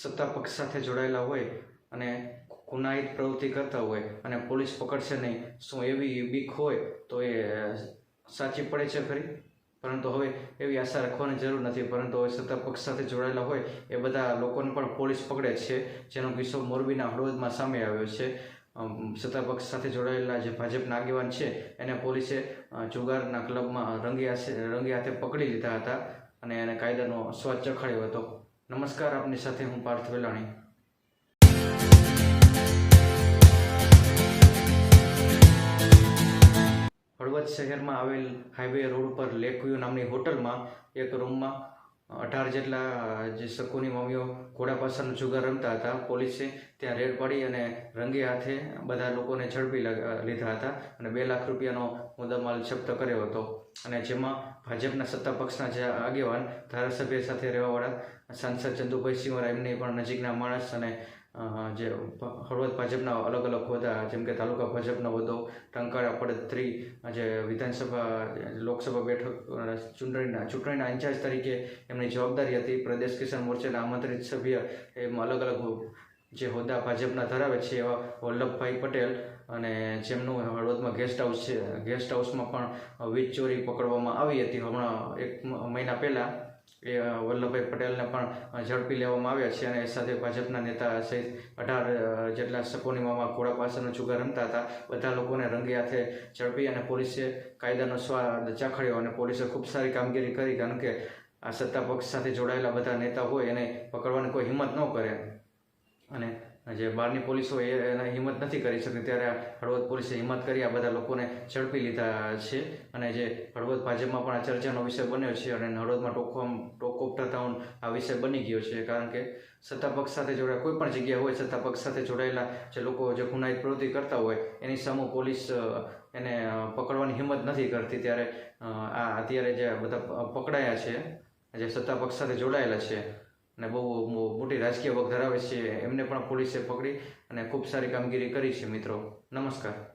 સત્તા પક્ષ સાથે જોડાયેલા હોય અને ગુનાહિત પ્રવૃત્તિ કરતા હોય અને પોલીસ પકડશે નહીં, શું એવી બીક હોય તો એ સાચી પડે છે ખરી? પરંતુ હવે એવી આશા રાખવાની જરૂર નથી, પરંતુ હવે સત્તા પક્ષ સાથે જોડાયેલા હોય એ બધા લોકોને પણ પોલીસ પકડે છે, જેનો કિસ્સો મોરબીના હળવદમાં સામે આવ્યો છે. સત્તા પક્ષ સાથે જોડાયેલા જે ભાજપના આગેવાન છે, એને પોલીસે જુગારના ક્લબમાં રંગે રંગે હાથે પકડી લીધા હતા અને એને કાયદાનો સ્વાદ ચખાડ્યો હતો. નમસ્કાર, આપની સાથે હું પાર્થ વેલાણી. હળવદ શહેરમાં આવેલ હાઈવે રોડ પર લેકવ્યુ નામની હોટલમાં, એક રૂમમાં અઢાર જેટલા જે શકુની મમ્મીઓ ઘોડા પાછળનો જુગાર રમતા હતા, પોલીસે ત્યાં રેડ પાડી અને રંગે હાથે બધા લોકોને ઝડપી લીધા હતા અને બે લાખ રૂપિયાનો મુદ્દામાલ જપ્ત કર્યો હતો. અને જેમાં ભાજપના સત્તા પક્ષના જે આગેવાન ધારાસભ્ય સાથે રહેવાવાળા સાંસદ ચંદુભાઈ સિંહરા એમની પણ નજીકના માણસ અને જે હળવદ ભાજપના અલગ અલગ હોદ્દા, જેમ કે તાલુકા ભાજપનો હોદ્દો, ટંકારા પડત્રી જે વિધાનસભા, લોકસભા બેઠક ચૂંટણીના ચૂંટણીના ઇન્ચાર્જ તરીકે એમની જવાબદારી હતી. પ્રદેશ કિસાન મોરચાના આમંત્રિત સભ્ય એમ અલગ અલગ જે હોદ્દા ભાજપના ધરાવે છે એવા વલ્લભભાઈ પટેલ અને જેમનું હળવદમાં ગેસ્ટ હાઉસ છે. ગેસ્ટ હાઉસમાં પણ વીજ ચોરી પકડવામાં આવી હતી. હમણાં એક મહિના પહેલાં એ વલ્લભભાઈ પટેલને પણ ઝડપી લેવામાં આવ્યા છે અને એ સાથે ભાજપના નેતા સહિત અઢાર જેટલા સપોનીમાં ઘોડા પાસેનો જુગાર રમતા હતા. બધા લોકોને રંગે હાથે ઝડપી અને પોલીસે કાયદાનો સ્વાદ ચાખડ્યો અને પોલીસે ખૂબ સારી કામગીરી કરી, કારણ કે આ સત્તા પક્ષ સાથે જોડાયેલા બધા નેતા હોય એને પકડવાની કોઈ હિંમત ન કરે. અને જે બહારની પોલીસ હોય એને હિંમત નથી કરી શકતી, ત્યારે હળવદ પોલીસે હિંમત કરી આ બધા લોકોને ઝડપી લીધા છે. અને જે હળવદ ભાજપમાં પણ આ ચર્ચાનો વિષય બન્યો છે અને હળવદમાં ટોક ટોક ઓફ ટાઉન આ વિષય બની ગયો છે. કારણ કે સત્તા પક્ષ સાથે જોડાય કોઈ પણ જગ્યા હોય સત્તા પક્ષ સાથે જોડાયેલા જે લોકો જે ગુનાહિત પ્રવૃત્તિ કરતા હોય, એની સામે પોલીસ એને પકડવાની હિંમત નથી કરતી. ત્યારે આ અત્યારે જે બધા પકડાયા છે, જે સત્તા પક્ષ સાથે જોડાયેલા છે અને બહુ મોટી રાજકીય વગ ધરાવે છે. એમને પણ પોલીસે પકડી અને ખૂબ સારી કામગીરી કરી છે, મિત્રો. નમસ્કાર.